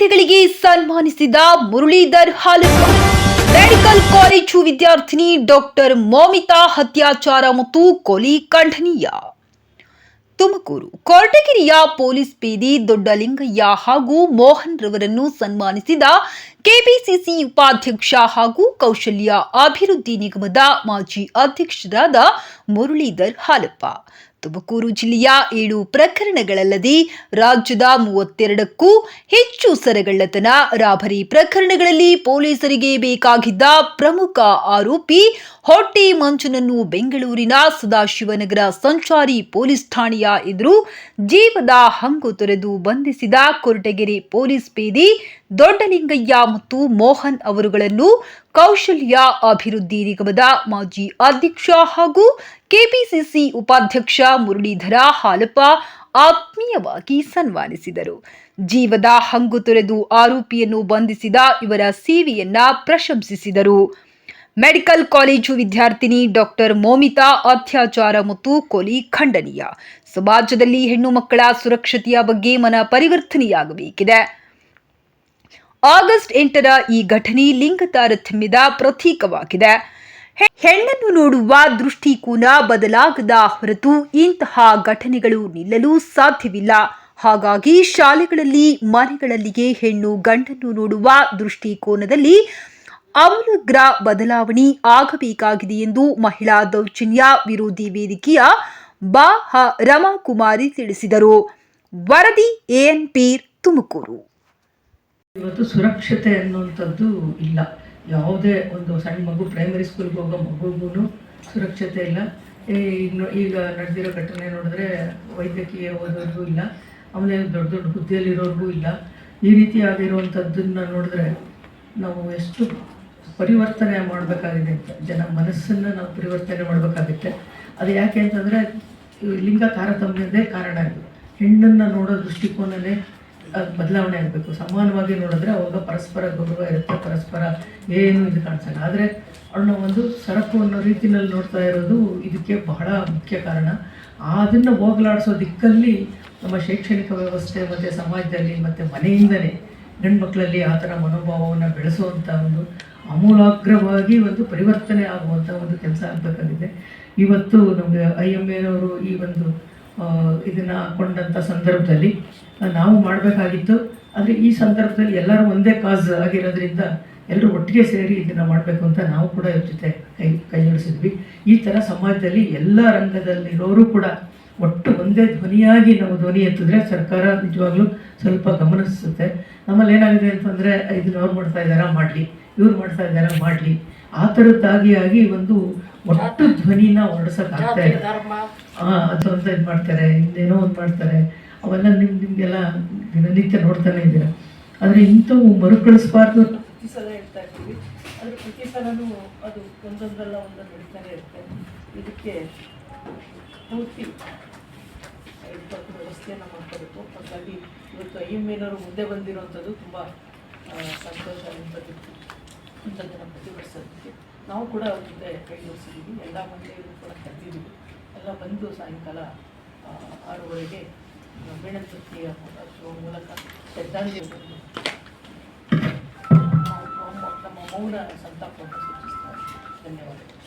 ವಿದ್ಯಾನಿಧಿಗಳಿಗೆ ಸನ್ಮಾನಿಸಿದ Muralidhar Halappa medical college ವಿದ್ಯಾರ್ಥಿನಿ doctor Moumita ಅತ್ಯಾಚಾರ ಮತ್ತು ಕೊಲಿ ಖಂಡನೀಯ. ತುಮಕೂರು, ಕೊರಟಗೆರೆಯ ಪೊಲೀಸ್ ಪೇದೆ ದೊಡ್ಡಲಿಂಗಯ್ಯ ಹಾಗೂ ಮೋಹನ್ ರವರನ್ನು ಸನ್ಮಾನಿಸಿದ ಕೆಪಿಸಿಸಿ ಉಪಾಧ್ಯಕ್ಷ ಹಾಗೂ ಕೌಶಲ್ಯ ಅಭಿವೃದ್ಧಿ ನಿಗಮದ ಮಾಜಿ ಅಧ್ಯಕ್ಷರಾದ ಮುರಳೀಧರ್ ಹಾಲಪ್ಪ. ತುಮಕೂರು ಜಿಲ್ಲೆಯ ಏಳು ಪ್ರಕರಣಗಳಲ್ಲದೆ ರಾಜ್ಯದ ಮೂವತ್ತೆರಡಕ್ಕೂ ಹೆಚ್ಚು ಸರಗಳ್ಳತನ, ರಾಬರಿ ಪ್ರಕರಣಗಳಲ್ಲಿ ಪೊಲೀಸರಿಗೆ ಬೇಕಾಗಿದ್ದ ಪ್ರಮುಖ ಆರೋಪಿ ಹೊಟ್ಟೆ ಮಂಜನನ್ನು ಬೆಂಗಳೂರಿನ ಸದಾಶಿವನಗರ ಸಂಚಾರಿ ಪೊಲೀಸ್ ಠಾಣೆಯ ಎದುರು ಜೀವದ ಹಂಗು ತೊರೆದು ಬಂಧಿಸಿದ ಕೊರಟಗೆರೆ ಪೊಲೀಸ್ ಪೇದಿ ದೊಡ್ಡಲಿಂಗಯ್ಯ ಮತ್ತು ಮೋಹನ್ ಅವರುಗಳನ್ನು ಕೌಶಲ್ಯ ಅಭಿವೃದ್ಧಿ ನಿಗಮದ ಮಾಜಿ ಅಧ್ಯಕ್ಷ ಹಾಗೂ ಕೆಪಿಸಿಸಿ ಉಪಾಧ್ಯಕ್ಷ ಮುರಳೀಧರ ಹಾಲಪ್ಪ ಆತ್ಮೀಯವಾಗಿ ಸನ್ಮಾನಿಸಿದರು. ಜೀವದ ಹಂಗು ತೊರೆದು ಆರೋಪಿಯನ್ನು ಬಂಧಿಸಿದ ಇವರ ಸೇವೆಯನ್ನ ಪ್ರಶಂಸಿಸಿದರು. ಮೆಡಿಕಲ್ ಕಾಲೇಜು ವಿದ್ಯಾರ್ಥಿನಿ ಡಾಕ್ಟರ್ ಮೋಮಿತಾ ಅತ್ಯಾಚಾರ ಮತ್ತು ಕೊಲಿ ಖಂಡನೀಯ. ಸಮಾಜದಲ್ಲಿ ಹೆಣ್ಣು ಮಕ್ಕಳ ಸುರಕ್ಷತೆಯ ಬಗ್ಗೆ ಮನ ಪರಿವರ್ತನೆಯಾಗಬೇಕಿದೆ. ಆಗಸ್ಟ್ ಎಂಟರ ಈ ಘಟನೆ ಲಿಂಗ ತಾರತಮ್ಯದ ಪ್ರತೀಕವಾಗಿದೆ. ಹೆಣ್ಣನ್ನು ನೋಡುವ ದೃಷ್ಟಿಕೋನ ಬದಲಾಗದ ಹೊರತು ಇಂತಹ ಘಟನೆಗಳು ನಿಲ್ಲಲು ಸಾಧ್ಯವಿಲ್ಲ. ಹಾಗಾಗಿ ಶಾಲೆಗಳಲ್ಲಿ, ಮನೆಗಳಲ್ಲಿಯೇ ಹೆಣ್ಣು ಗಂಡನ್ನು ನೋಡುವ ದೃಷ್ಟಿಕೋನದಲ್ಲಿ ಅಮೂಲಗ್ರ ಬದಲಾವಣೆ ಆಗಬೇಕಾಗಿದೆ ಎಂದು ಮಹಿಳಾ ದೌರ್ಜನ್ಯ ವಿರೋಧಿ ವೇದಿಕೆಯ ಬಾ ಹ ರಮಾಕುಮಾರಿ ತಿಳಿಸಿದರು. ವರದಿ ಎಎನ್ಪಿ ತುಮಕೂರು. ಇವತ್ತು ಸುರಕ್ಷತೆ ಅನ್ನುವಂಥದ್ದು ಇಲ್ಲ. ಯಾವುದೇ ಒಂದು ಸಣ್ಣ ಮಗು ಪ್ರೈಮರಿ ಸ್ಕೂಲ್ಗೆ ಹೋಗೋ ಮಗುಗೂ ಸುರಕ್ಷತೆ ಇಲ್ಲ. ಈಗ ನಡೆದಿರೋ ಘಟನೆ ನೋಡಿದ್ರೆ ವೈದ್ಯಕೀಯ ಓದೋರ್ಗೂ ಇಲ್ಲ. ಆಮೇಲೆ ದೊಡ್ಡ ದೊಡ್ಡ ಹುದ್ದೆಯಲ್ಲಿರೋರ್ಗೂ ಇಲ್ಲ. ಈ ರೀತಿ ಆಗಿರುವಂಥದ್ದನ್ನು ನೋಡಿದ್ರೆ ನಾವು ಎಷ್ಟು ಪರಿವರ್ತನೆ ಮಾಡಬೇಕಾಗಿದೆ ಅಂತ, ಜನ ಮನಸ್ಸನ್ನು ನಾವು ಪರಿವರ್ತನೆ ಮಾಡಬೇಕಾಗುತ್ತೆ. ಅದು ಯಾಕೆ ಅಂತಂದರೆ ಲಿಂಗ ತಾರತಮ್ಯದೇ ಕಾರಣ ಇದು. ಹೆಣ್ಣನ್ನು ನೋಡೋ ದೃಷ್ಟಿಕೋನನೇ ಬದಲಾವಣೆ ಆಗಬೇಕು. ಸಮಾನವಾಗಿ ನೋಡಿದ್ರೆ ಅವಾಗ ಪರಸ್ಪರ ಗೌರವ ಇರುತ್ತೆ, ಪರಸ್ಪರ ಏನು ಇದು ಕಾಣಿಸಲ್ಲ. ಆದರೆ ಅವಳನ್ನ ಒಂದು ಸರಕು ಅನ್ನೋ ರೀತಿಯಲ್ಲಿ ನೋಡ್ತಾ ಇರೋದು ಇದಕ್ಕೆ ಬಹಳ ಮುಖ್ಯ ಕಾರಣ. ಅದನ್ನು ಹೋಗಲಾಡಿಸೋ ದಿಕ್ಕಲ್ಲಿ ನಮ್ಮ ಶೈಕ್ಷಣಿಕ ವ್ಯವಸ್ಥೆ ಮತ್ತು ಸಮಾಜದಲ್ಲಿ ಮತ್ತು ಮನೆಯಿಂದಲೇ ಗಂಡ್ಮಕ್ಳಲ್ಲಿ ಆ ಥರ ಮನೋಭಾವವನ್ನು ಬೆಳೆಸುವಂಥ ಒಂದು ಅಮೂಲಾಗ್ರವಾಗಿ ಒಂದು ಪರಿವರ್ತನೆ ಆಗುವಂಥ ಒಂದು ಕೆಲಸ ಆಗಬೇಕಾಗಿದೆ. ಇವತ್ತು ನಮಗೆ ಐ ಎಂ ಎನವರು ಈ ಒಂದು ಇದನ್ನ ಹಾಕೊಂಡಂಥ ಸಂದರ್ಭದಲ್ಲಿ ನಾವು ಮಾಡಬೇಕಾಗಿತ್ತು. ಆದರೆ ಈ ಸಂದರ್ಭದಲ್ಲಿ ಎಲ್ಲರೂ ಒಂದೇ ಕಾಸ್ ಆಗಿರೋದ್ರಿಂದ ಎಲ್ಲರೂ ಒಟ್ಟಿಗೆ ಸೇರಿ ಇದನ್ನು ಮಾಡಬೇಕು ಅಂತ ನಾವು ಕೂಡ ಇವ್ರ ಜೊತೆ ಕೈ ಕೈ ಜೋಡಿಸಿದ್ವಿ. ಈ ಥರ ಸಮಾಜದಲ್ಲಿ ಎಲ್ಲ ರಂಗದಲ್ಲಿರೋರು ಕೂಡ ಒಟ್ಟು ಒಂದೇ ಧ್ವನಿಯಾಗಿ ನಾವು ಧ್ವನಿ ಎತ್ತಿದ್ರೆ ಸರ್ಕಾರ ನಿಜವಾಗ್ಲೂ ಸ್ವಲ್ಪ ಗಮನಿಸುತ್ತೆ. ನಮ್ಮಲ್ಲಿ ಏನಾಗಿದೆ ಅಂತಂದರೆ ಇದನ್ನ ಅವ್ರು ಮಾಡ್ತಾ ಇದ್ದಾರಾ? ಮಾಡಲಿ. ಇವ್ರು ಮಾಡ್ತಾ ಇದ್ದಾರಾ? ಮಾಡಲಿ. ಆ ಥರದ್ದಾಗಿ ಆಗಿ ಒಂದು ಒಟ್ಟು ಧ್ವನಿನ ಹೊರಡಿಸೋಕ್ಕಾಗ್ತಾ ಇಲ್ಲ. ಆ, ಅದು ಅಂತ ಇದು ಮಾಡ್ತಾರೆ ಇನ್ನೇನೋ ಒಂದು ಮಾಡ್ತಾರೆ. ಅವೆಲ್ಲ ನಿಮ್ ನಿಮ್ಗೆಲ್ಲ ದಿನನಿತ್ಯ ನೋಡ್ತಾನೆ ಇದ್ದೀರ? ಆದ್ರೆ ಇಂಥವು ಮರುಕಳಿಸಬಾರ್ದು. ಪ್ರತಿ ಸಲ ಹೇಳ್ತಾ ಇರ್ತೀವಿ ಆದರೆ ಪ್ರತಿ ಸಲನೂ ಅದು ಒಂದೊಂದಲ್ಲ ಒಂದೊಂದು ನಡೀತಾನೆ ಇರುತ್ತೆ. ಇದಕ್ಕೆ ಪೂರ್ತಿ ಇದಕ್ಕೆ ವ್ಯವಸ್ಥೆಯನ್ನು ಮಾಡ್ಕೋಬೇಕು. ಹಾಗಾಗಿ ಇವತ್ತು ಐ ಎಂ ಎನವರು ಮುಂದೆ ಬಂದಿರೋವಂಥದ್ದು ತುಂಬ ಸಂತೋಷ ಎಂಬುದಿತ್ತು ಇಂಥದ್ದನ್ನು ಪ್ರತಿಭಟಿಸೋದಕ್ಕೆ ನಾವು ಕೂಡ ಅವ್ರ ಜೊತೆ ಕೈ ಜೋಡಿಸಿದ್ದೀವಿ ಎಲ್ಲ ಮಹಿಳೆಯರು ಕೂಡ ಕರೆದಿದ್ದೀವಿ. ಎಲ್ಲ ಬಂದು ಸಾಯಂಕಾಲ ಆರೂವರೆಗೆ ತೃಪ್ತಿಯ ಮೂಲಕ ಶ್ರದ್ಧಾಂಜಲಿ ನಮ್ಮ ಮೌನ ಸಂತಾಪವನ್ನು ಸೂಚಿಸ್ತಾರೆ. ಧನ್ಯವಾದಗಳು.